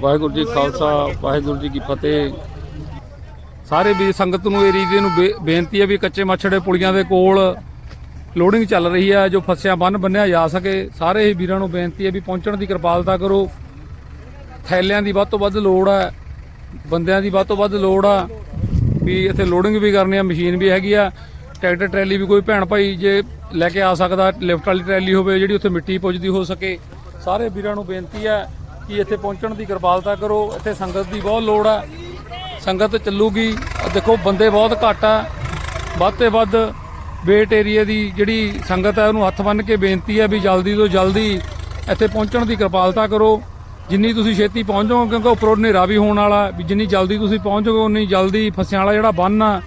ਵਾਹਿਗੁਰੂ ਜੀ ਖਾਲਸਾ, ਵਾਹਿਗੁਰੂ ਜੀ ਕੀ ਫਤਿਹ। ਸਾਰੇ ਵੀ ਸੰਗਤ ਨੂੰ ਇਹ ਏਰੀਏ ਨੂੰ ਬੇ- ਬੇਨਤੀ ਹੈ ਵੀ ਕੱਚੇ ਮੱਛੜੇ ਪੁਲੀਆਂ ਦੇ ਕੋਲ ਲੋਡਿੰਗ ਚੱਲ ਰਹੀ ਹੈ, ਜੋ ਫਸਿਆ ਬੰਨ ਬੰਨਿਆ ਜਾ ਸਕੇ। ਸਾਰੇ ਹੀ ਵੀਰਾਂ ਨੂੰ ਬੇਨਤੀ ਹੈ ਵੀ ਪਹੁੰਚਣ ਦੀ ਕਿਰਪਾਲਤਾ ਕਰੋ। ਥੈਲਿਆਂ ਦੀ ਵੱਧ ਤੋਂ ਵੱਧ ਲੋੜ ਹੈ, ਬੰਦਿਆਂ ਦੀ ਵੱਧ ਤੋਂ ਵੱਧ ਲੋੜ ਆ। ਵੀ ਇੱਥੇ ਲੋਡਿੰਗ ਵੀ ਕਰਨੀ ਆ ਮਸ਼ੀਨ ਵੀ ਹੈਗੀ ਆ। ਟਰੈਕਟਰ, ਟਰੈਲੀ ਵੀ ਕੋਈ ਭੈਣ ਭਾਈ ਜੇ ਲੈ ਕੇ ਆ ਸਕਦਾ, ਲਿਫਟ ਵਾਲੀ ਟਰੈਲੀ ਹੋਵੇ ਜਿਹੜੀ ਉੱਥੇ ਮਿੱਟੀ ਪੁੱਜਦੀ ਹੋ ਸਕੇ। ਸਾਰੇ ਵੀਰਾਂ ਨੂੰ ਬੇਨਤੀ ਹੈ ਕਿ ਇੱਥੇ ਪਹੁੰਚਣ ਦੀ ਕਿਰਪਾਲਤਾ ਕਰੋ। ਇੱਥੇ ਸੰਗਤ ਦੀ ਬਹੁਤ ਲੋੜ ਆ। ਸੰਗਤ ਚੱਲੂਗੀ। ਦੇਖੋ, ਬੰਦੇ ਬਹੁਤ ਘੱਟ ਆ। ਵੱਧ ਤੇ ਵੱਧ ਵੇਟ ਏਰੀਆ ਦੀ ਜਿਹੜੀ ਸੰਗਤ ਹੈ ਉਹਨੂੰ ਹੱਥ ਬੰਨ੍ਹ ਕੇ ਬੇਨਤੀ ਹੈ ਵੀ ਜਲਦੀ ਤੋਂ ਜਲਦੀ ਇੱਥੇ ਪਹੁੰਚਣ ਦੀ ਕਿਰਪਾਲਤਾ ਕਰੋ। ਜਿੰਨੀ ਤੁਸੀਂ ਛੇਤੀ ਪਹੁੰਚ ਜਾਓ ਕਿਉਂਕਿ ਉੱਪਰੋਂ ਹਨੇਰਾ ਵੀ ਹੋਣ ਵਾਲਾ, ਵੀ ਜਿੰਨੀ ਜਲਦੀ ਤੁਸੀਂ ਪਹੁੰਚ ਜਾਓਗੇ, ਉਨੀ ਜਲਦੀ ਫਸਿਆਂ ਵਾਲਾ ਜਿਹੜਾ ਬੰਨ ਆ,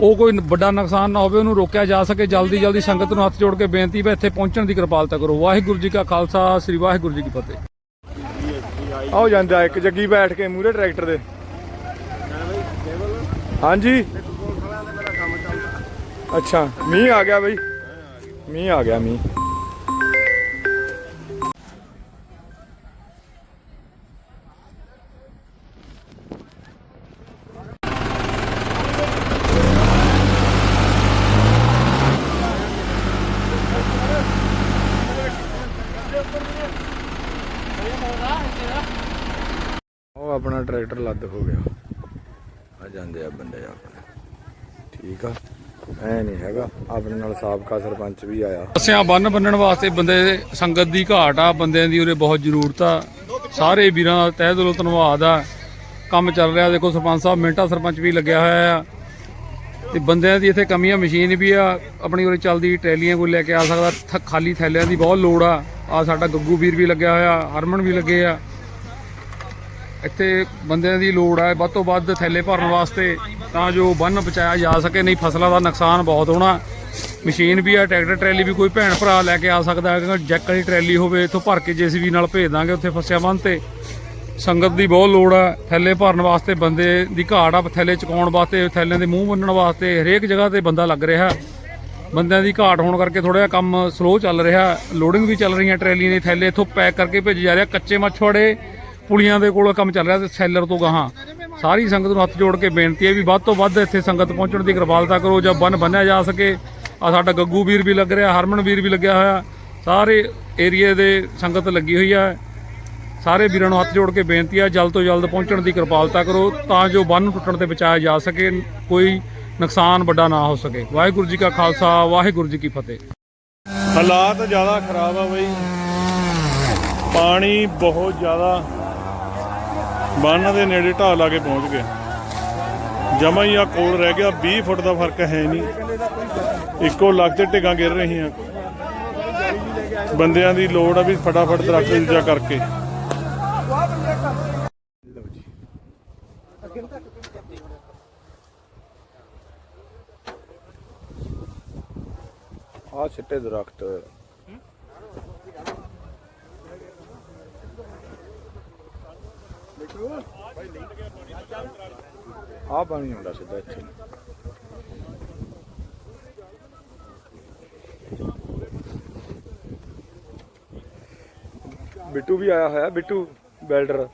ਉਹ ਕੋਈ ਵੱਡਾ ਨੁਕਸਾਨ ਨਾ ਹੋਵੇ, ਉਹਨੂੰ ਰੋਕਿਆ ਜਾ ਸਕੇ। ਜਲਦੀ ਜਲਦੀ ਸੰਗਤ ਨੂੰ ਹੱਥ ਜੋੜ ਕੇ ਬੇਨਤੀ ਹੈ ਇੱਥੇ ਪਹੁੰਚਣ ਦੀ ਕਿਰਪਾਲਤਾ ਕਰੋ। ਵਾਹਿਗੁਰੂ ਜੀ ਕਾ ਖਾਲਸਾ, ਸ੍ਰੀ ਵਾਹਿਗੁਰੂ ਜੀ ਕੀ ਫਤਿਹ। ਆਓ ਜਾਂਦਾ ਇੱਕ ਜੱਗੀ ਬੈਠ ਕੇ ਮੂਰੇ ਟਰੈਕਟਰ ਦੇ। ਹਾਂਜੀ। ਅੱਛਾ, ਮੀਂਹ ਆ ਗਿਆ ਬਈ। ਮੀਂਹ ਆ ਗਿਆ ਮੀਂਹ। ਉਹ ਆਪਣਾ ਟਰੈਕਟਰ ਲੱਦ ਹੋ ਗਿਆ। ਆ ਜਾਂਦੇ ਆ ਬੰਦੇ ਆਪਣੇ। ਠੀਕ ਆ? ਐ ਨਹੀਂ ਹੈਗਾ। ਆਪਣੇ ਨਾਲ ਸਾਬਕਾ ਸਰਪੰਚ ਵੀ ਆਇਆ। ਫਸਿਆਂ ਬੰਨ ਬੰਨਣ ਵਾਸਤੇ ਬੰਦੇ ਸੰਗਤ ਦੀ ਘਾਟ ਆ, ਬੰਦਿਆਂ ਦੀ ਉਰੇ ਬਹੁਤ ਜ਼ਰੂਰਤ ਆ। ਸਾਰੇ ਵੀਰਾਂ ਦਾ ਤਹਿ ਦਿਲੋਂ ਧੰਨਵਾਦ ਆ। ਕੰਮ ਚੱਲ ਰਿਹਾ। ਦੇਖੋ ਸਰਪੰਚ ਸਾਹਿਬ, ਮਿੰਟਾ ਸਰਪੰਚ ਵੀ ਲੱਗਿਆ ਹੋਇਆ ਆ। ਤੇ ਬੰਦਿਆਂ ਦੀ ਇੱਥੇ ਕਮੀਆਂ ਮਸ਼ੀਨ ਵੀ ਆ। ਆਪਣੀ ਉਰੇ ਚੱਲਦੀ ਟਰੈਲੀਆਂ ਕੋਈ ਲੈ ਕੇ ਆ ਸਕਦਾ। ਥ- ਖਾਲੀ ਥੈਲਿਆਂ ਦੀ ਬਹੁਤ ਲੋੜ ਆ। ਆ ਸਾਡਾ ਗੱਗੂ ਵੀਰ ਵੀ ਲੱਗਿਆ ਹੋਇਆ, ਹਰਮਨ ਵੀ ਲੱਗੇ ਆ। ਇੱਥੇ ਬੰਦਿਆਂ ਦੀ ਲੋੜ ਹੈ ਵੱਧ ਤੋਂ ਵੱਧ ਥੈਲੇ ਭਰਨ ਵਾਸਤੇ ਤਾਂ ਜੋ ਬੰਨ ਬਚਾਇਆ ਜਾ ਸਕੇ, ਨਹੀਂ ਫਸਲਾਂ ਦਾ ਨੁਕਸਾਨ ਬਹੁਤ ਹੋਣਾ। ਮਸ਼ੀਨ ਵੀ ਆ, ਟਰੈਕਟਰ, ਟਰੈਲੀ ਵੀ ਕੋਈ ਭੈਣ ਭਰਾ ਲੈ ਕੇ ਆ ਸਕਦਾ ਹੈ ਜੈਕ ਵਾਲੀ ਟਰੈਲੀ ਹੋਵੇ, ਇੱਥੋਂ ਭਰ ਕੇ ਜੀਸੀਬੀ ਨਾਲ ਭੇਜ ਦਾਂਗੇ ਉੱਥੇ ਫਸਿਆ ਬੰਨ ਤੇ। ਸੰਗਤ ਦੀ ਬਹੁਤ ਲੋੜ ਹੈ ਥੈਲੇ ਭਰਨ ਵਾਸਤੇ ਬੰਦੇ ਦੀ ਘਾਟ ਆ, ਥੈਲੇ ਚੁਕਾਉਣ ਵਾਸਤੇ, ਥੈਲਿਆਂ ਦੇ ਮੂੰਹ ਬੰਨਣ ਵਾਸਤੇ, ਹਰੇਕ ਜਗ੍ਹਾ ਤੇ ਬੰਦਾ ਲੱਗ ਰਿਹਾ। ਬੰਦਿਆਂ ਦੀ ਘਾਟ ਹੋਣ ਕਰਕੇ ਥੋੜਾ ਜਿਹਾ ਕੰਮ ਸਲੋ ਚੱਲ ਰਿਹਾ ਲੋਡਿੰਗ ਵੀ ਚੱਲ ਰਹੀਆਂ ਟਰੈਲੀਆਂ ਦੇ ਥੈਲੇ ਇੱਥੋਂ ਪੈਕ ਕਰਕੇ ਭੇਜੇ ਜਾ ਰਿਹਾ, ਕੱਚੇ ਮੱਛਵਾੜੇ ਪੁਲੀਆਂ ਦੇ ਕੋਲ ਕੰਮ ਚੱਲ ਰਿਹਾ ਤੇ ਸੈਲਰ ਤੋਂ ਗਾਹਾਂ। ਸਾਰੀ ਸੰਗਤ ਨੂੰ ਹੱਥ ਜੋੜ ਕੇ ਬੇਨਤੀ ਹੈ ਵੀ ਵੱਧ ਤੋਂ ਵੱਧ ਇੱਥੇ ਸੰਗਤ ਪਹੁੰਚਣ ਦੀ ਕਿਰਪਾਲਤਾ ਕਰੋ ਜਾਂ ਬੰਨ ਬੰਨਿਆ ਜਾ ਸਕੇ। ਆ ਸਾਡਾ ਗੱਗੂ ਵੀਰ ਵੀ ਲੱਗ ਰਿਹਾ, ਹਰਮਨ ਵੀਰ ਵੀ ਲੱਗਿਆ ਹੋਇਆ। ਸਾਰੇ ਏਰੀਏ ਦੇ ਸੰਗਤ ਲੱਗੀ ਹੋਈ ਹੈ। ਸਾਰੇ ਵੀਰਾਂ ਨੂੰ ਹੱਥ ਜੋੜ ਕੇ ਬੇਨਤੀ ਆ ਜਲਦ ਤੋਂ ਜਲਦ ਪਹੁੰਚਣ ਦੀ ਕਿਰਪਾਲਤਾ ਕਰੋ ਤਾਂ ਜੋ ਬੰਨ ਟੁੱਟਣ ਤੇ ਬਚਾਇਆ ਜਾ ਸਕੇ, ਕੋਈ ਨੁਕਸਾਨ ਵੱਡਾ ਨਾ ਹੋ ਸਕੇ। ਵਾਹਿਗੁਰੂ ਜੀ ਕਾ ਖਾਲਸਾ, ਵਾਹਿਗੁਰੂ ਜੀ ਕੀ ਫਤਿਹ। ਹਾਲਾਤ ਜ਼ਿਆਦਾ ਖਰਾਬ ਆ ਬਈ। ਪਾਣੀ ਬਹੁਤ ਜ਼ਿਆਦਾ ਬੰਨ ਦੇ ਨੇੜੇ ਢਾਲ ਲਾ ਕੇ ਪਹੁੰਚ ਗਿਆ। ਜਮਾ ਹੀ ਆ ਕੋਲ ਰਹਿ ਗਿਆ 20 ਫੁੱਟ ਦਾ ਫ਼ਰਕ ਹੈ ਨਹੀਂ। ਇੱਕੋ ਲੱਗ ਤੇ ਢਿੱਗਾਂ ਗਿਰ ਰਹੀਆਂ। ਬੰਦਿਆਂ ਦੀ ਲੋੜ ਆ ਵੀ ਫਟਾਫਟ ਦਰਖਤ ਦੂਜਾ ਕਰਕੇ। ਆ ਛਿੱਟੇ ਦਰਖਤ। ਆ ਪਾਣੀ ਹੁੰਦਾ ਸਿੱਧਾ ਇੱਥੇ। ਬਿੱਟੂ ਵੀ ਆਇਆ ਹੋਇਆ ਬਿੱਟੂ ਬੈਲਡਰ।